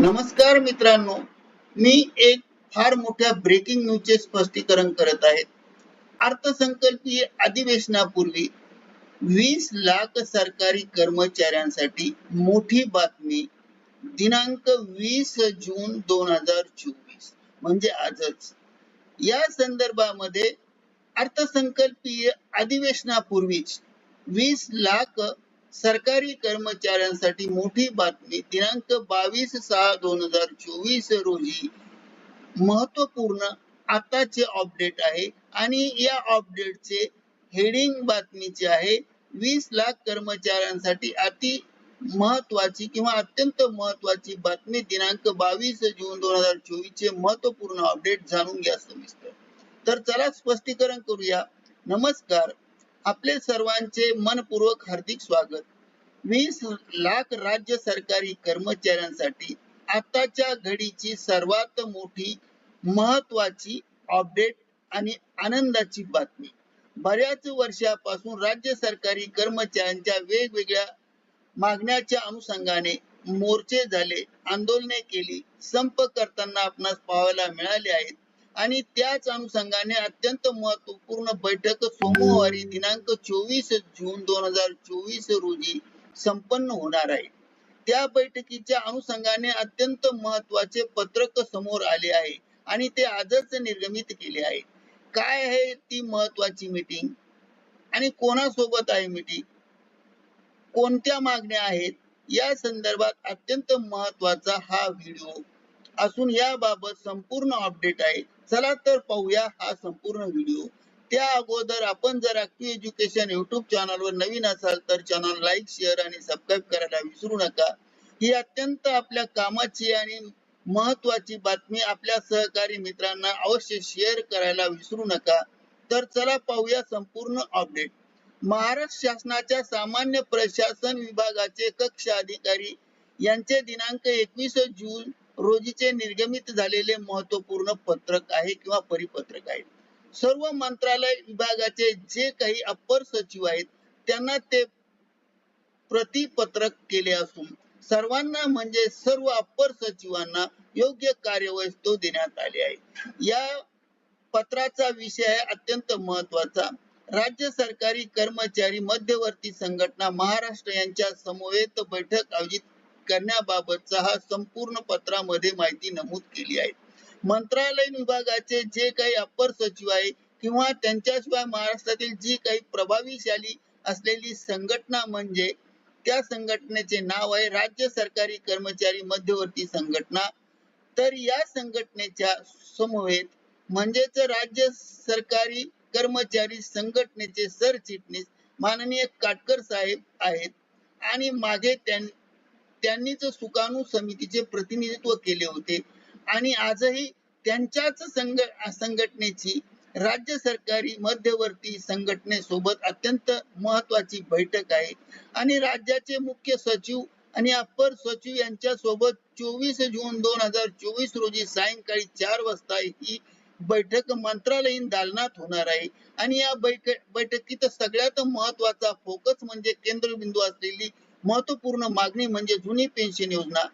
नमस्कार मित्रांनो मी एक फार मोठ्या ब्रेकिंग न्यूजचे स्पष्टीकरण करत आहे. अर्थसंकल्पीय अधिवेशनापूर्वी वीस लाख सरकारी कर्मचाऱ्यांसाठी मोठी बातमी दिनांक वीस जून दोन हजार चोवीस म्हणजे आजच. या संदर्भामध्ये अर्थसंकल्पीय अधिवेशनापूर्वीच वीस लाख सरकारी कर्मचाऱ्यांसाठी मोठी बातमी दिनांक बावीस सहा दोन हजार चोवीस रोजी. महत्त्वपूर्ण आताचे अपडेट आहे आणि या अपडेटचे हेडिंग बातमीचे आहे. वीस लाख कर्मचाऱ्यांसाठी अति महत्वाची किंवा अत्यंत महत्वाची बातमी दिनांक बावीस जून दोन हजार चोवीस चे महत्त्वपूर्ण अपडेट जाणून घ्या सविस्तर. तर चला स्पष्टीकरण करूया. नमस्कार. आपले सर्वांचे मनपूर्वक हार्दिक स्वागत. वीस लाख राज्य सरकारी कर्मचाऱ्यांसाठी आताच्या घडीची सर्वात मोठी महत्वाची अपडेट आणि आनंदाची बातमी. बऱ्याच वर्षापासून राज्य सरकारी कर्मचाऱ्यांच्या वेगवेगळ्या मागण्याच्या अनुषंगाने मोर्चे झाले आंदोलने केली संप करताना आपणास पाहायला मिळाले आहेत. आणि त्याच अनुषंगाने अत्यंत महत्त्वपूर्ण बैठक सोमवारी दिनांक चोवीस जून दोन हजार चोवीस रोजी संपन्न होणार आहे. त्या बैठकीच्या अनुषंगाने अत्यंत महत्त्वाचे पत्रक समोर आले आहे आणि ते आजच निर्गमित केले आहे. काय आहे ती महत्वाची मीटिंग आणि कोणासोबत आहे मीटिंग कोणत्या मागण्या आहेत? या संदर्भात अत्यंत महत्त्वाचा हा व्हिडिओ असून याबाबत संपूर्ण अपडेट आहे. चला तर पाहूया हा संपूर्ण व्हिडिओ त्या अगोदर आपण जर ऍक्टिव्ह एज्युकेशन युट्यूब चॅनलवर नवीन असाल तर चॅनल लाईक शेअर आणि सबस्क्राईब करायला विसरू नका. ही अत्यंत आपल्या कामाची आणि महत्वाची बातमी आपल्या सहकारी मित्रांना अवश्य शेअर करायला विसरू नका. तर चला पाहूया संपूर्ण अपडेट महाराष्ट्र शासनाच्या सामान्य प्रशासन विभागाचे कक्ष अधिकारी यांचे दिनांक एकवीस जून रोजीचे निर्गमित झालेले महत्त्वपूर्ण पत्रक आहे किंवा परिपत्रक आहे. सर्व मंत्रालय विभागाचे जे काही अप्पर सचिव आहेत त्यांना ते प्रतिपत्रक केले असून सर्वांना म्हणजे सर्व अप्पर सचिवांना योग्य कार्यवस्तू देण्यात आली आहे. या पत्राचा विषय आहे अत्यंत महत्त्वाचा राज्य सरकारी कर्मचारी मध्यवर्ती संघटना महाराष्ट्र यांच्या समवेत बैठक आयोजित करण्याबाबतचा हा संपूर्ण पत्रामध्ये माहिती नमूद केली आहे. मंत्रालय विभागाचे जे काही अप्पर सचिव आहे किंवा त्यांच्याशिवाय महाराष्ट्रातील जी काही प्रभावीशाली असलेली संघटना म्हणजे त्या संघटनेचे नाव आहे राज्य सरकारी कर्मचारी मध्यवर्ती संघटना. तर या संघटनेच्या समवेत म्हणजेच राज्य सरकारी कर्मचारी संघटनेचे सरचिटणीस माननीय काटकर साहेब आहेत आणि मागे त्यां त्यांनीच सुकाणू समितीचे प्रतिनिधित्व केले होते आणि आजही त्यांच्याच संघ संघटनेची राज्य सरकारी मध्यवर्ती संघटनेसोबत अत्यंत महत्वाची बैठक आहे. आणि राज्याचे मुख्य सचिव आणि अप्पर सचिव यांच्या सोबत चोवीस जून दोन हजार चोवीस रोजी सायंकाळी चार वाजता ही बैठक मंत्रालयीन दालनात होणार आहे. आणि या बैठक बैठकीत सगळ्यात महत्त्वाचा फोकस म्हणजे केंद्रबिंदू असलेली महत्त्वपूर्ण मागणी म्हणजे जुनी पेन्शन योजना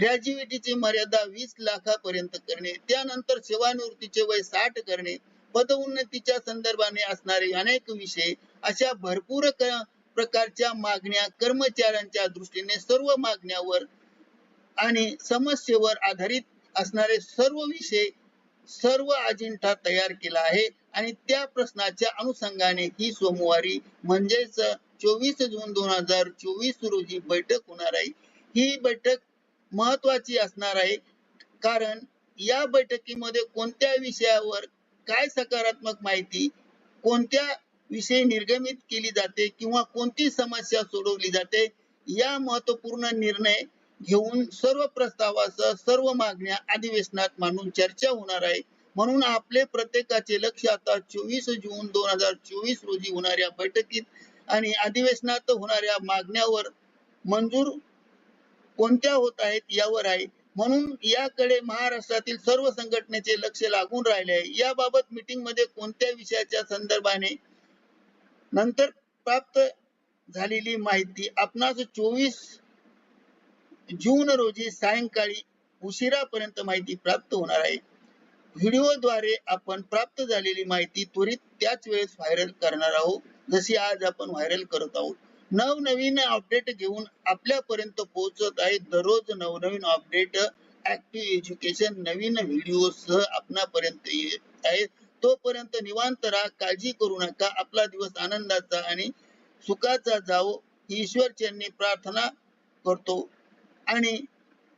ग्रॅज्युएटीची मर्यादा वीस लाखापर्यंत करणे त्यानंतर सेवानिवृत्तीचे वय साठ करणे पदोन्नतीच्या संदर्भाने असणारे अनेक विषय अशा भरपूर प्रकारच्या मागण्या कर्मचाऱ्यांच्या दृष्टीने सर्व मागण्यावर आणि समस्येवर आधारित असणारे सर्व विषय सर्व अजिंठा तयार केला आहे. आणि त्या प्रश्नाच्या अनुषंगाने ही सोमवारी म्हणजेच चोवीस जून दोन हजार चोवीस रोजी बैठक होणार आहे. ही बैठक महत्वाची असणार आहे. कारण या बैठकीमध्ये कोणत्या विषयावर काय सकारात्मक माहिती कोणत्या विषयी निर्गमित केली जाते किंवा कोणती समस्या सोडवली जाते या महत्त्वपूर्ण निर्णय घेऊन सर्व प्रस्तावासह सर्व मागण्या अधिवेशनात मांडून चर्चा होणार आहे. म्हणून आपले प्रत्येकाचे लक्ष आता चोवीस जून दोन हजार चोवीस रोजी होणाऱ्या बैठकीत आणि अधिवेशनात होणाऱ्या मागण्यावर मंजूर कोणत्या होत आहेत यावर आहे. म्हणून याकडे महाराष्ट्रातील सर्व संघटनेचे लक्ष लागून राहिले आहे. याबाबत मीटिंगमध्ये कोणत्या विषयाच्या संदर्भाने नंतर प्राप्त झालेली माहिती आपणास चोवीस जून रोजी सायंकाळी उशिरापर्यंत माहिती प्राप्त होणार आहे. व्हिडिओद्वारे आपण प्राप्त झालेली माहिती त्वरित त्याच वेळेस व्हायरल करणार आहोत. जशी आज आपण व्हायरल करत आहोत. नवनवीन अपडेट घेऊन आपल्यापर्यंत पोहोचत आहे दररोज नवनवीन अपडेट ऍक्टिव्ह एज्युकेशन नवीन व्हिडिओ सह आपणापर्यंत येत आहे तोपर्यंत निवांत राहा काळजी करू नका. आपला दिवस आनंदाचा आणि सुखाचा जावो. ईश्वर चरणी प्रार्थना करतो. आणि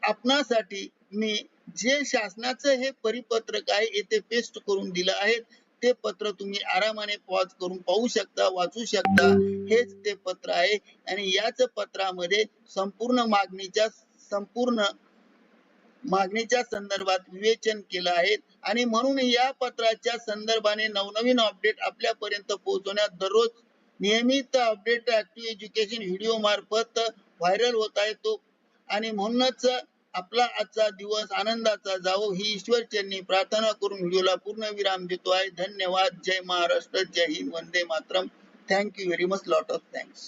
आपणासाठी मी जे शासनाचं हे परिपत्रक आहे येथे पेस्ट करून दिलं आहे. ते पत्र तुम्ही आरामाने पॉज करून पाहू शकता वाचू शकता. हेच ते पत्र आहे. आणि याच पत्रामध्ये संपूर्ण मागणीच्या संपूर्ण मागणीच्या संदर्भात विवेचन केलं आहे. आणि म्हणून या पत्राच्या संदर्भाने नवनवीन अपडेट आपल्यापर्यंत पोहोचवण्यात दररोज नियमित अपडेट ऍक्टिव्ह एज्युकेशन व्हिडिओ मार्फत व्हायरल होत आहे तो. आणि म्हणूनच आपला आजचा दिवस आनंदाचा जावो. ही ईश्वर चरणी प्रार्थना करून व्हिडिओला पूर्ण विराम देतो आहे. धन्यवाद. जय महाराष्ट्र. जय हिंद. वंदे Mataram. Thank you very much lot of thanks